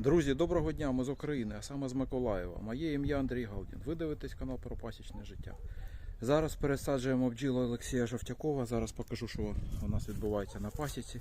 Друзі, доброго дня, ми з України, а саме з Миколаєва. Моє ім'я Андрій Галдін. Ви дивитесь канал про пасічне життя. Зараз пересаджуємо бджілу Олексія Жовтякова. Зараз покажу, що у нас відбувається на пасіці.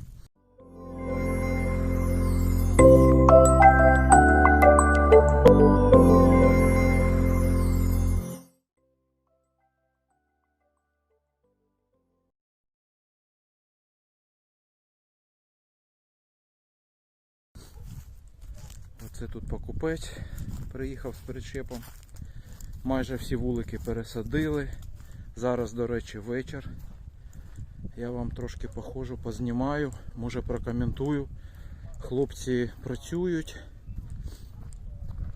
Оце тут покупець приїхав з причепом. Майже всі вулики пересадили. Зараз, до речі, вечір. Я вам трошки походжу, познімаю, може прокоментую. Хлопці працюють.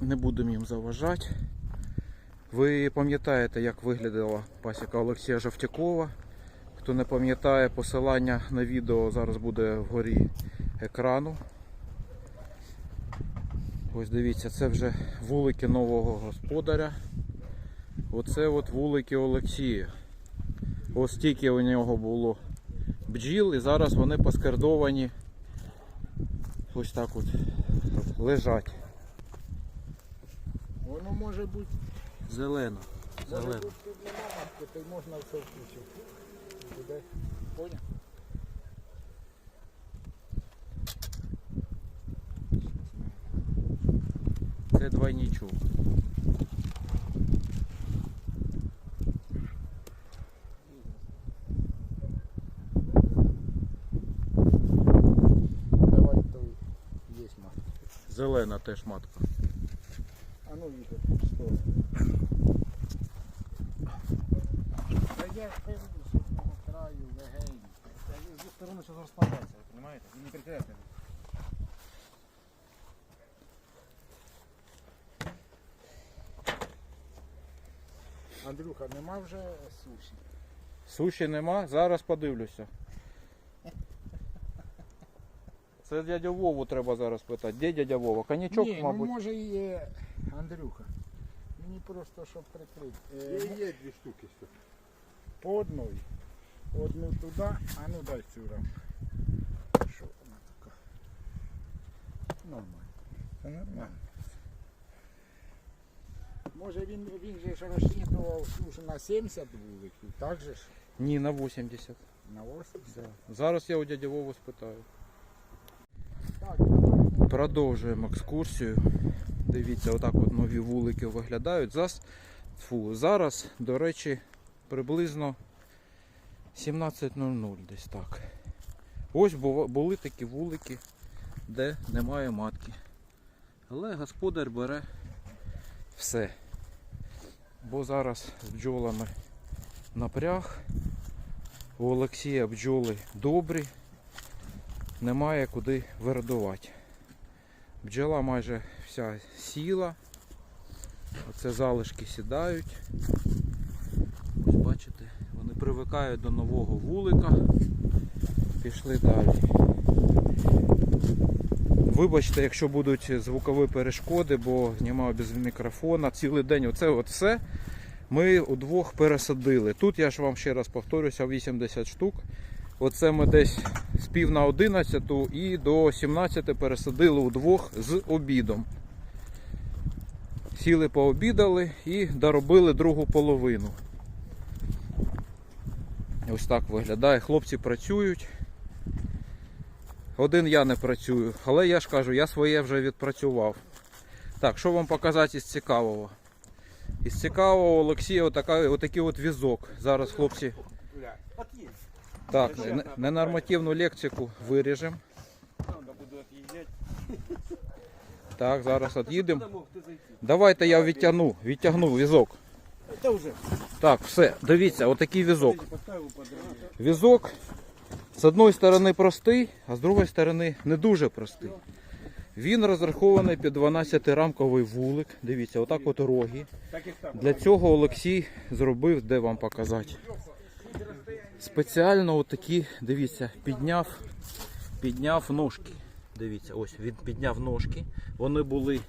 Не будемо їм заважати. Ви пам'ятаєте, як виглядала пасіка Олексія Жовтякова. Хто не пам'ятає, посилання на відео зараз буде вгорі екрану. Ось дивіться, це вже вулики нового господаря. Оце от вулики Олексія. Ось стільки у нього було бджіл і зараз вони поскердовані. Ось так от лежать. Воно може бути, Зелено. може бути тут нема то й можна все включити. Поняв? Двойничок. Давай той є матка. Зелена теж матка. А ну в сторону. Та я ж кажу, краю легенько. Та він сторони зараз розпадається, розумієте? Він не прикреплений. Андрюха, нема вже суші. Суші нема, зараз подивлюся. Це дядя Вову треба зараз питати. Де дядя Вова? Конячок, Ні, мабуть. ну може і є Андрюха. Мені просто щоб прикрити. Е, Є, є дві штуки. ще. По одной. Одну туди, а ну дай цю рамку. Що вона така? Нормально. Це нормально. Може він, він же ж розчитував слушай, на 70 вуликів, так же ж? Ні, на 80. На 80? Зараз я у дяді Вову спитаю. Так, Продовжуємо екскурсію. Дивіться, отак от нові вулики виглядають. Зас... Фу, зараз, до речі, приблизно 17.00 десь так. Ось були такі вулики, де немає матки. Але господар бере все. Бо зараз з бджолами напряг. У Олексія бджоли добрі, немає куди виродувати. Бджола майже вся сіла. Оце залишки сідають. Ось бачите, вони привикають до нового вулика. Пішли далі. Вибачте, якщо будуть звукові перешкоди, бо знімав без мікрофона. Цілий день оце от все ми удвох пересадили. Тут я ж вам ще раз повторюся, 80 штук. Оце ми десь з пів на 11 і до 17 пересадили удвох з обідом. Сіли пообідали і доробили другу половину. Ось так виглядає. Хлопці працюють. Один я не працюю, але я ж кажу, я своє вже відпрацював. Так, що вам показати із цікавого? Із цікавого Олексія отака, отакий от візок. Зараз хлопці так, ненормативну лексику виріжемо. Так, зараз від'їдемо. Давайте я відтягну, відтягну візок. Так, все, дивіться, отакий візок. Візок з одної сторони простий, а з другої сторони не дуже простий. Він розрахований під 12-рамковий вулик. Дивіться, отак от роги. Для цього Олексій зробив, де вам показати. Спеціально отакі, дивіться, підняв, підняв ножки. Дивіться, ось він підняв ножки. Вони були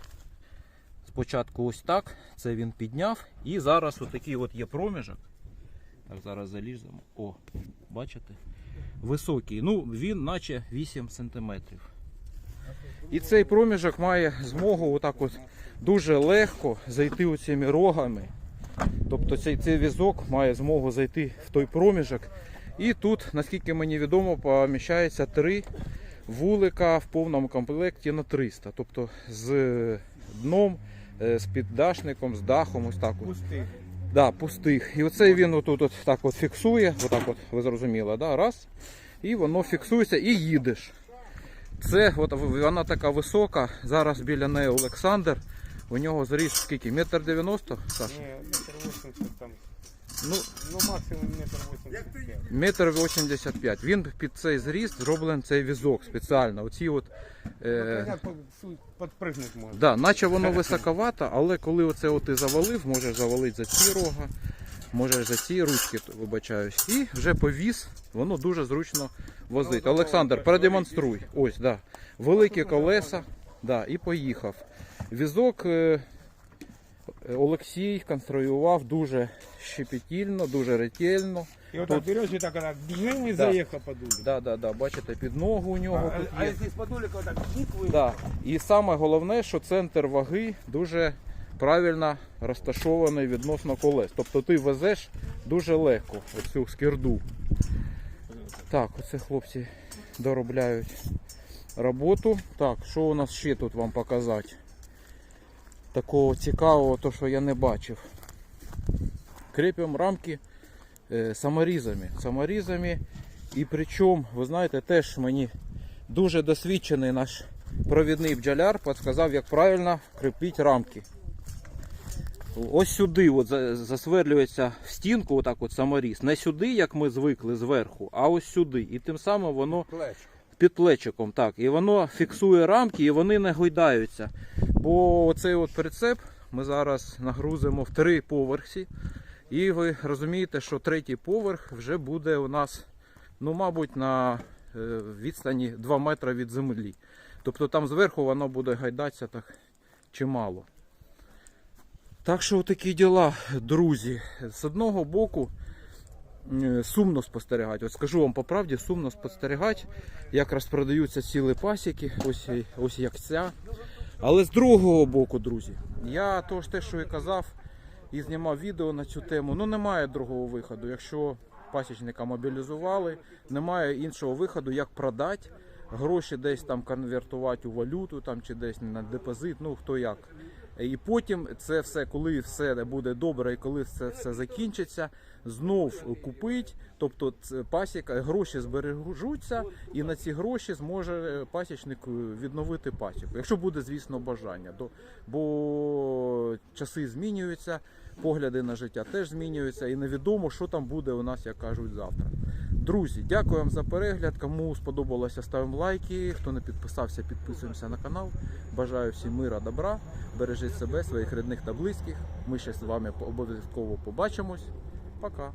спочатку ось так. Це він підняв. І зараз отакий от є проміжок. Так, зараз заліземо. О, бачите? Високий. Ну, він наче 8 сантиметрів. І цей проміжок має змогу отак от дуже легко зайти оцими рогами. Тобто цей, цей візок має змогу зайти в той проміжок. І тут, наскільки мені відомо, поміщається три вулика в повному комплекті на 300. Тобто з дном, е, з піддашником, з дахом, ось так. От. Да, пустих. І оцей він отут от так от фіксує, отак от, ви зрозуміли, да? раз. І воно фіксується і їдеш. Це от вона така висока. Зараз біля неї Олександр. У нього зріс скільки? Метр дев'яносто? Ні, метр 80 там. Ну, Ну максимум метр 85. метр 85. Він під цей зріст зроблений цей візок спеціально. Оці от, е, підпригнути можна. да, наче воно високовато, але коли оце от ти завалив, можеш завалити за ці рога, можеш за ці ручки, то, вибачаюсь. І вже повіз, воно дуже зручно возить. Олександр, продемонструй. Ось, да. Великі колеса, да, і поїхав. Візок е, Олексій конструював дуже щепетільно, дуже ретельно. І отак Тут- береш і так отак бжим і Да. заїхав по дулі. Да, да, да, бачите, під ногу у нього А, тут а є. якщо з подуліка отак ви... Да. І саме головне, що центр ваги дуже правильно розташований відносно колес. Тобто ти везеш дуже легко оцю скирду. Так, оце хлопці доробляють роботу. Так, що у нас ще тут вам показати? Такого цікавого, то що я не бачив. Кріпимо рамки е, саморізами. Саморізами. І причому, ви знаєте, теж мені дуже досвідчений наш провідний бджоляр підказав, як правильно кріпити рамки. Ось сюди от засверлюється в стінку отак от саморіз. Не сюди, як ми звикли зверху, а ось сюди. І тим самим воно під плечиком. Так, і воно фіксує рамки і вони не гойдаються. Бо оцей от прицеп ми зараз нагрузимо в три поверхи. І ви розумієте, що третій поверх вже буде у нас, ну, мабуть, на е, відстані 2 метри від землі. Тобто там зверху воно буде гайдатися так чимало. Так що такі діла, друзі. З одного боку е, сумно спостерігати. От скажу вам по правді, сумно спостерігати, як розпродаються цілі пасіки, ось, ось як ця. Але з другого боку, друзі, я то те, що і казав, і знімав відео на цю тему. Ну немає другого виходу. Якщо пасічника мобілізували, немає іншого виходу, як продати, гроші десь там конвертувати у валюту там, чи десь на депозит, ну хто як. І потім це все, коли все буде добре, і коли це все закінчиться, знов купить. Тобто пасіка, гроші збережуться, і на ці гроші зможе пасічник відновити пасіку. Якщо буде, звісно, бажання. Бо часи змінюються, погляди на життя теж змінюються, і невідомо, що там буде у нас, як кажуть, завтра. Друзі, дякую вам за перегляд. Кому сподобалося, ставимо лайки. Хто не підписався, підписуємося на канал. Бажаю всім мира, добра. Бережіть себе, своїх рідних та близьких. Ми ще з вами обов'язково побачимось. Пока.